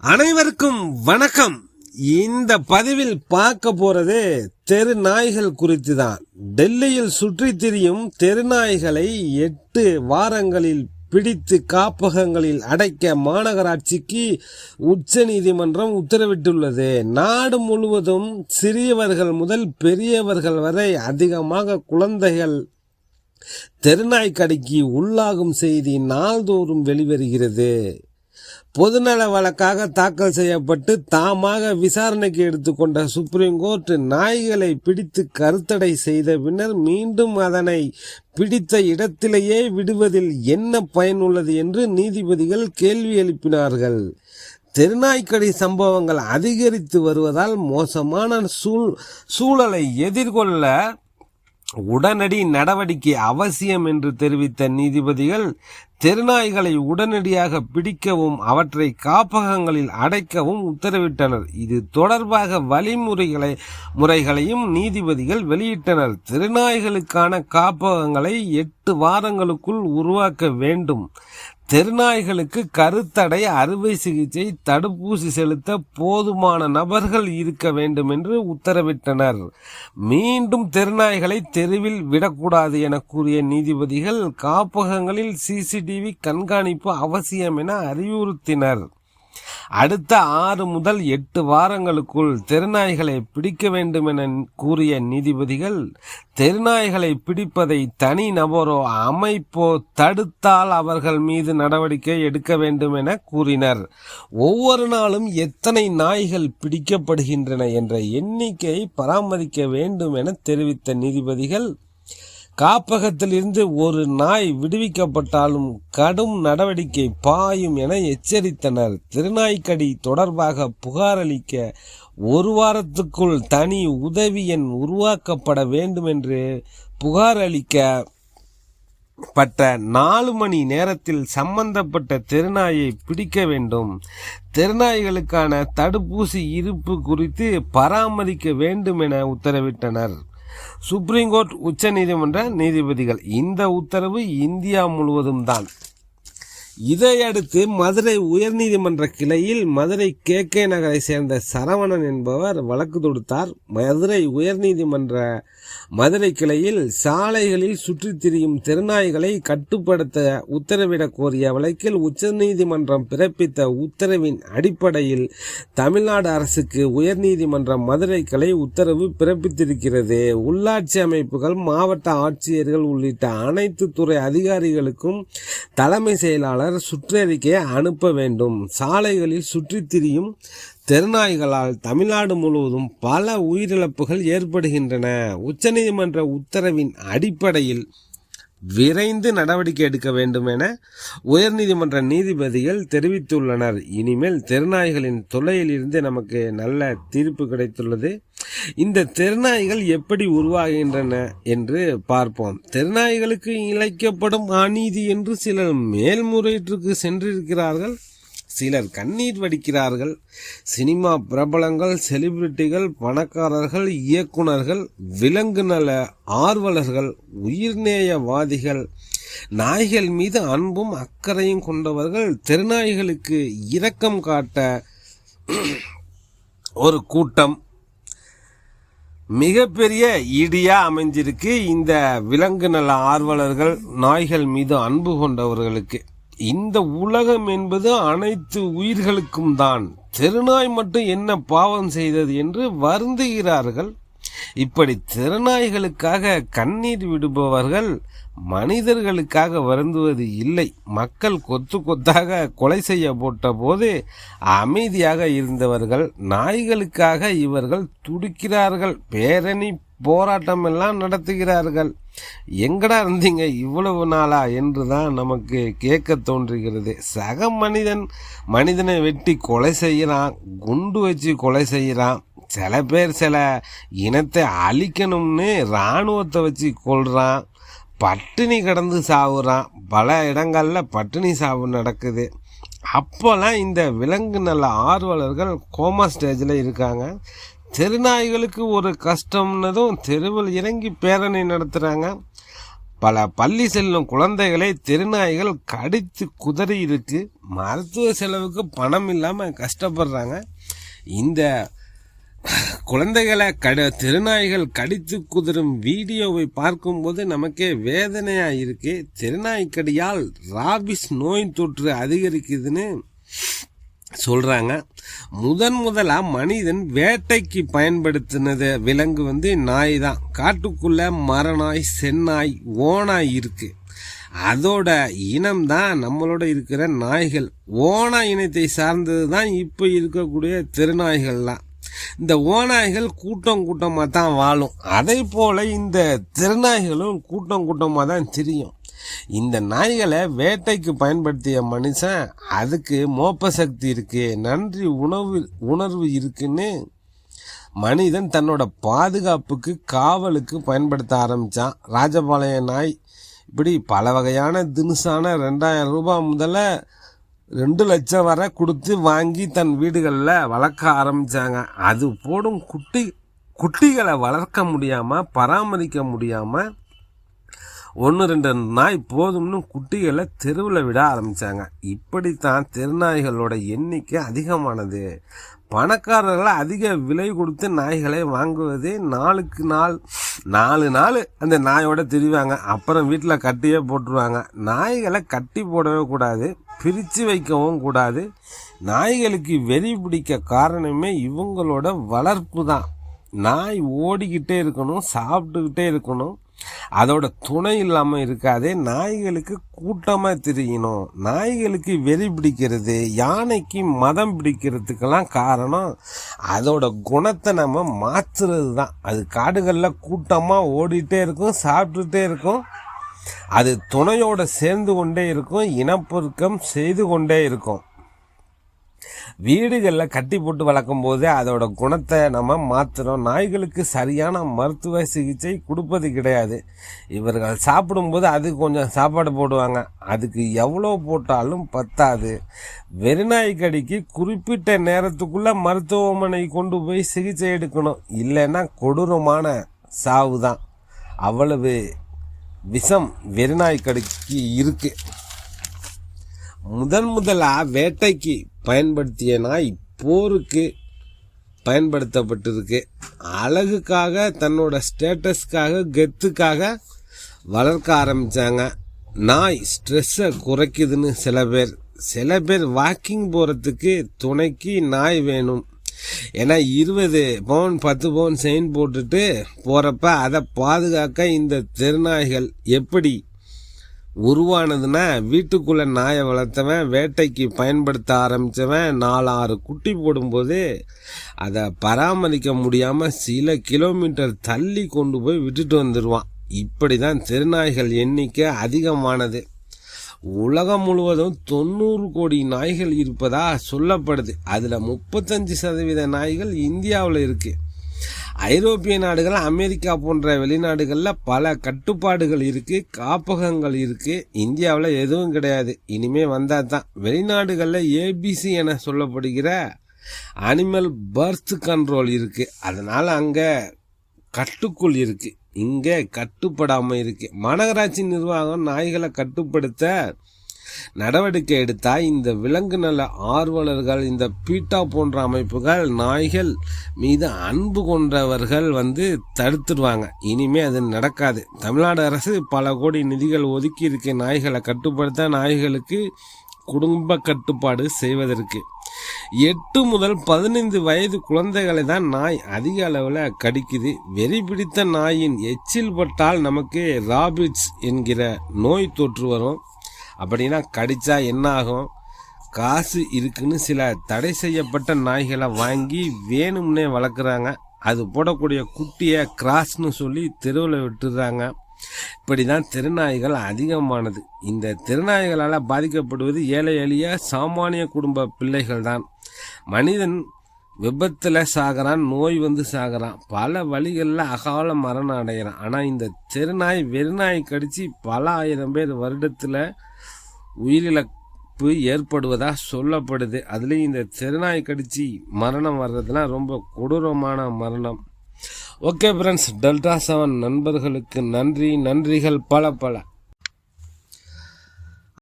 அனைவருக்கும் வணக்கம். இந்த பதிவில் பார்க்க போறது தெரு நாய்கள் குறித்து தான் டெல்லியில் சுற்றித் திரியும் தெரு நாய்களை எட்டு வாரங்களில் பிடித்து காப்பகங்களில் அடைக்க மாநகராட்சிக்கு உச்சநீதிமன்றம் உத்தரவிட்டுள்ளது. நாடு முழுவதும் சிறியவர்கள் முதல் பெரியவர்கள் வரை அதிகமாக குழந்தைகள் தெருநாய்க்கடிக்கு உள்ளாகும் செய்தி நாள்தோறும் வெளிவருகிறது. பொதுநல வழக்காக தாக்கல் செய்யப்பட்டு தாமாக விசாரணைக்கு எடுத்துக்கொண்ட சுப்ரீம் கோர்ட் நாய்களை பிடித்து கருத்தடை செய்த பின்னர் மீண்டும் அதனை பிடித்த இடத்திலேயே விடுவதில் என்ன பயன் உள்ளது என்று நீதிபதிகள் கேள்வி எழுப்பினார்கள். தெருநாய்க்கடி சம்பவங்கள் அதிகரித்து வருவதால் மோசமான சூழ் சூழலை எதிர்கொள்ள உடனடி நடவடிக்கை அவசியம் என்று தெரிவித்த நீதிபதிகள் தெருநாய்களை உடனடியாக பிடிக்கவும் அவற்றை காப்பகங்களில் அடைக்கவும் உத்தரவிட்டனர். இது தொடர்பாக வழிமுறைகளை முறைகளையும் நீதிபதிகள் வெளியிட்டனர். தெருநாய்களுக்கான காப்பகங்களை எட்டு வாரங்களுக்குள் உருவாக்க வேண்டும். தெருநாய்களுக்கு கருத்தடை அறுவை சிகிச்சை தடுப்பூசி செலுத்த போதுமான நபர்கள் இருக்க வேண்டும் என்று உத்தரவிட்டனர். மீண்டும் தெருநாய்களை தெருவில் விடக்கூடாது என கூறிய நீதிபதிகள் காப்பகங்களில் சிசிடிவி கண்காணிப்பு அவசியம் என அறிவுறுத்தினர். அடுத்த ஆறு முதல் எட்டு வாரங்களுக்குள் தெருநாய்களை பிடிக்க வேண்டும் என கூறிய நீதிபதிகள் தெருநாய்களை பிடிப்பதை தனி நபரோ அமைப்போ தடுத்தால் அவர்கள் மீது நடவடிக்கை எடுக்க வேண்டும் என கூறினர். ஒவ்வொரு நாளும் எத்தனை நாய்கள் பிடிக்கப்படுகின்றன என்ற எண்ணிக்கையை பராமரிக்க வேண்டும் என தெரிவித்த நீதிபதிகள் காப்பகத்தில் இருந்து ஒரு நாய் விடுவிக்கப்பட்டாலும் கடும் நடவடிக்கை பாயும் என எச்சரித்தனர். திருநாய்க்கடி தொடர்பாக புகார் அளிக்க ஒரு வாரத்துக்குள் தனி உதவி எண் உருவாக்கப்பட வேண்டும் என்று புகார் அளிக்க பட்ட நாலு மணி நேரத்தில் சம்பந்தப்பட்ட திருநாயை பிடிக்க வேண்டும். திருநாய்களுக்கான தடுப்பூசி இருப்பு குறித்து பராமரிக்க வேண்டும் என உத்தரவிட்டனர். சுப்ரீம் கோர்ட் உச்ச நீதிமன்ற நீதிபதிகள். இந்த உத்தரவு இந்தியா முழுவதும் தான். இதையடுத்து மதுரை உயர்நீதிமன்ற கிளையில் மதுரை கே கே நகரை சேர்ந்த சரவணன் என்பவர் வழக்கு தொடுத்தார். மதுரை உயர்நீதிமன்ற மதுரை கிளையில் சாலைகளில் சுற்றித் திரியும் தெருநாய்களை கட்டுப்படுத்த உத்தரவிடக் கோரிய வழக்கில் உச்சநீதிமன்றம் பிறப்பித்த உத்தரவின் அடிப்படையில் தமிழ்நாடு அரசுக்கு உயர்நீதிமன்ற மதுரை கிளை உத்தரவு பிறப்பித்திருக்கிறது. உள்ளாட்சி அமைப்புகள் மாவட்ட ஆட்சியர்கள் உள்ளிட்ட அனைத்து துறை அதிகாரிகளுக்கும் தலைமை செயலாளர் சுற்றறிக்கையை அனுப்ப வேண்டும். சாலைகளில் சுற்றித் திரியும் தெருநாய்களால் தமிழ்நாடு முழுவதும் பல உயிரிழப்புகள் ஏற்படுகின்றன. உச்சநீதிமன்ற உத்தரவின் அடிப்படையில் விரைந்து நடவடிக்கை எடுக்க வேண்டும் என உயர்நீதிமன்ற நீதிபதிகள் தெரிவித்துள்ளனர். இனிமேல் தெருநாய்களின் தொல்லையிலிருந்து நமக்கு நல்ல தீர்ப்பு கிடைத்துள்ளது. இந்த தெருநாய்கள் எப்படி உருவாகின்றன என்று பார்ப்போம். தெருநாய்களுக்கு இழைக்கப்படும் அநீதி என்று சிலர் மேல்முறையீட்டுக்கு சென்றிருக்கிறார்கள் சிலர் கண்ணீர் வடிக்கிறார்கள். சினிமா பிரபலங்கள் செலிபிரிட்டிகள் பணக்காரர்கள் இயக்குனர்கள் விலங்கு நல ஆர்வலர்கள் உயிர்நேயவாதிகள் நாய்கள் மீது அன்பும் அக்கறையும் கொண்டவர்கள் தெருநாய்களுக்கு இரக்கம் காட்ட ஒரு கூட்டம் மிகப்பெரிய இடியா அமைஞ்சிருக்கு இந்த விலங்கு நல ஆர்வலர்கள் நாய்கள் மீது அன்பு கொண்டவர்களுக்கு. இந்த உலகம் என்பது அனைத்து உயிர்களுக்கும் தான். தெருநாய் மட்டும் என்ன பாவம் செய்தது என்று வருந்துகிறார்கள். இப்படி திருநாய்களுக்காக கண்ணீர் விடுபவர்கள் மனிதர்களுக்காக வருந்துவது இல்லை. மக்கள் கொத்து கொத்தாக கொலை செய்ய போட்டபோது அமைதியாக இருந்தவர்கள் நாய்களுக்காக இவர்கள் துடிக்கிறார்கள் பேரணி போராட்டம் எல்லாம் நடத்துகிறார்கள். எங்கடா இருந்தீங்க இவ்வளவு நாளா என்று தான் நமக்கு கேட்க தோன்றுகிறது. சக மனிதன் மனிதனை வெட்டி கொலை செய்கிறான் குண்டு வச்சு கொலை செய்கிறான். சில பேர் சில இனத்தை அழிக்கணும்னு இராணுவத்தை வச்சு கொள்கிறான் பட்டினி கடந்து சாவுறான். பல இடங்களில் பட்டினி சாவு நடக்குது. அப்போல்லாம் இந்த விலங்கு நல்ல ஆர்வலர்கள் கோமா ஸ்டேஜில் இருக்காங்க. தெருநாய்களுக்கு ஒரு கஷ்டம்னதும் தெருவில் இறங்கி பேரணி நடத்துகிறாங்க பல பள்ளி செல்லும் குழந்தைகளை தெருநாய்கள் கடித்து குதறி இருக்கு. மருத்துவ செலவுக்கு பணம் இல்லாமல் கஷ்டப்படுறாங்க. இந்த குழந்தைகளை கட திருநாய்கள் கடித்து குதிரும் வீடியோவை பார்க்கும்போது நமக்கே வேதனையா இருக்கு. திருநாய்க்கடியால் ராபிஸ் நோய் தொற்று அதிகரிக்குதுன்னு சொல்றாங்க. முதன் முதலா மனிதன் வேட்டைக்கு பயன்படுத்தினது விலங்கு வந்து நாய் தான் காட்டுக்குள்ள மரநாய் செந்நாய் ஓனாய் இருக்கு. அதோட இனம் தான் நம்மளோட இருக்கிற நாய்கள். ஓனா இனத்தை சார்ந்தது தான் இப்போ இருக்கக்கூடிய திருநாய்கள்லாம். இந்த ஓநாய்கள் கூட்டம் கூட்டமாக தான் வாழும். அதே போல் இந்த திருநாய்களும் கூட்டம் கூட்டமாக தான் திரியும். இந்த நாய்களை வேட்டைக்கு பயன்படுத்திய மனுஷன் அதுக்கு மோப்ப சக்தி இருக்கு நன்றி உணவு உணர்வு இருக்குன்னு மனிதன் தன்னோட பாதுகாப்புக்கு காவலுக்கு பயன்படுத்த ஆரம்பித்தான் ராஜபாளைய நாய் இப்படி பல வகையான தினுசான ரெண்டாயிரம் ரூபாய் முதல்ல ரெண்டு லட்சம் வரை கொடுத்து வாங்கி தன் வீடுகளில் வளர்க்க ஆரம்பித்தாங்க அது போடும் குட்டி குட்டிகளை வளர்க்க முடியாமல் பராமரிக்க முடியாமல் ஒன்று ரெண்டு நாய் போதும்னு குட்டிகளை தெருவில் விட ஆரம்பித்தாங்க இப்படித்தான் தெருநாய்களோட எண்ணிக்கை அதிகமானது. பணக்காரர்கள் அதிக விலை கொடுத்து நாய்களை வாங்குவதே நாளுக்கு நாள் நாலு நாள் அந்த நாயோட திரிவாங்க. அப்புறம் வீட்டில் கட்டியே போட்டுருவாங்க. நாய்களை கட்டி போடவே கூடாது பிரித்து வைக்கவும் கூடாது. நாய்களுக்கு வெறி பிடிக்க காரணமே இவங்களோட வளர்ப்பு தான். நாய் ஓடிக்கிட்டே இருக்கணும் சாப்பிட்டுக்கிட்டே இருக்கணும். அதோட துணை இல்லாமல் இருக்காதே நாய்களுக்கு கூட்டமாக திரியணும். நாய்களுக்கு வெறி பிடிக்கிறது யானைக்கு மதம் பிடிக்கிறதுக்கெல்லாம் காரணம் அதோட குணத்தை நம்ம மாற்றுறது தான் அது காடுகளில் கூட்டமாக ஓடிட்டே இருக்கும் சாப்பிட்டுட்டே இருக்கும். அது துணையோட சேர்ந்து கொண்டே இருக்கும் இனப்பெருக்கம் செய்து கொண்டே இருக்கும். வீடுகளில் கட்டி போட்டு வளர்க்கும் போது அதோட குணத்தை நம்ம மாற்றுறோம் நாய்களுக்கு சரியான மருத்துவ சிகிச்சை கொடுப்பது கிடையாது. இவர்கள் சாப்பிடும்போது அது கொஞ்சம் சாப்பாடு போடுவாங்க. அதுக்கு எவ்வளோ போட்டாலும் பத்தாது. வெறிநாய் கடிக்கு குறிப்பிட்ட நேரத்துக்குள்ளே மருத்துவமனை கொண்டு போய் சிகிச்சை எடுக்கணும். இல்லைன்னா கொடூரமான சாவு தான். அவ்வளவு விஷம் வெறிநாய் கடிக்கு இருக்குது முதன் முதலாக வேட்டைக்கு பயன்படுத்திய நாய் போருக்கு பயன்படுத்தப்பட்டிருக்கு. அழகுக்காக தன்னோட ஸ்டேட்டஸ்க்காக கெத்துக்காக வளர்க்க ஆரம்பித்தாங்க நாய் ஸ்ட்ரெஸ்ஸை குறைக்குதுன்னு சில பேர். சில பேர் வாக்கிங் போகிறதுக்கு துணைக்கு நாய் வேணும். ஏன்னா இருபது பவுன் பத்து பவுன் செயின் போட்டுட்டு போகிறப்ப அதை பாதுகாக்க இந்த தெருநாய்கள் எப்படி உருவானதுன்னா வீட்டுக்குள்ளே நாயை வளர்த்தவன் வேட்டைக்கு பயன்படுத்த ஆரம்பித்தவன் நாலாறு குட்டி போடும்போது அதை பராமரிக்க முடியாமல் சில கிலோமீட்டர் தள்ளி கொண்டு போய் விட்டுட்டு வந்துடுவான் இப்படி தான் திருநாய்கள் எண்ணிக்கை அதிகமானது. உலகம் முழுவதும் தொண்ணூறு கோடி நாய்கள் இருப்பதா சொல்லப்படுது. அதில் முப்பத்தஞ்சு சதவீத நாய்கள் இந்தியாவில் இருக்குது ஐரோப்பிய நாடுகள் அமெரிக்கா போன்ற வெளிநாடுகளில் பல கட்டுப்பாடுகள் இருக்குது காப்பகங்கள் இருக்குது இந்தியாவில் எதுவும் கிடையாது. இனிமேல் வந்தால் தான் வெளிநாடுகளில் ஏபிசி என சொல்லப்படுகிற அனிமல் பர்த் கண்ட்ரோல் இருக்குது அதனால் அங்கே கட்டுக்குள் இருக்குது இங்கே கட்டுப்படாமல் இருக்குது மாநகராட்சி நிர்வாகம் நாய்களை கட்டுப்படுத்த நடவடிக்கை எடுத்தால் இந்த விலங்கு நல ஆர்வலர்கள் இந்த பீட்டா போன்ற அமைப்புகள் நாய்கள் மீது அன்பு கொண்டவர்கள் வந்து தடுத்துடுவாங்க இனிமே அது நடக்காது. தமிழ்நாடு அரசு பல கோடி நிதிகள் ஒதுக்கி இருக்க நாய்களை கட்டுப்படுத்த நாய்களுக்கு குடும்ப கட்டுப்பாடு செய்வதற்கு. எட்டு முதல் பதினைந்து வயது குழந்தைகளை தான் நாய் அதிக அளவில் கடிக்குது. வெறி பிடித்த நாயின் எச்சில் பட்டால் நமக்கு ராபிட்ஸ் என்கிற நோய் தொற்று வரும். அப்படின்னா கடிச்சா என்ன ஆகும்? காசு இருக்குன்னு சில தடை செய்யப்பட்ட நாய்களை வாங்கி வேணும்னே வளர்க்குறாங்க. அது போடக்கூடிய குட்டியை கிராஸ்னு சொல்லி தெருவில் விட்டுறாங்க. இப்படி தான் திருநாய்கள் அதிகமானது. இந்த திருநாய்களால் பாதிக்கப்படுவது ஏழை எளிய சாமானிய குடும்ப பிள்ளைகள் தான் மனிதன் விபத்தில் சாகிறான் நோய் வந்து சாகிறான். பல வழிகளில் அகால மரணம் அடைகிறான். ஆனால் இந்த திருநாய் வெறுநாய் கடித்து பல ஆயிரம் பேர் வருடத்தில் உயிரிழக்க உயிரிழப்பு ஏற்படுவதாக சொல்லப்படுது. அதுலேயும் இந்த தெருநாய் கடிச்சு மரணம் வர்றதுலாம் ரொம்ப கொடூரமான மரணம். ஓகே ஃப்ரெண்ட்ஸ் டெல்டா செவன் நண்பர்களுக்கு நன்றி. நன்றிகள் பல பல.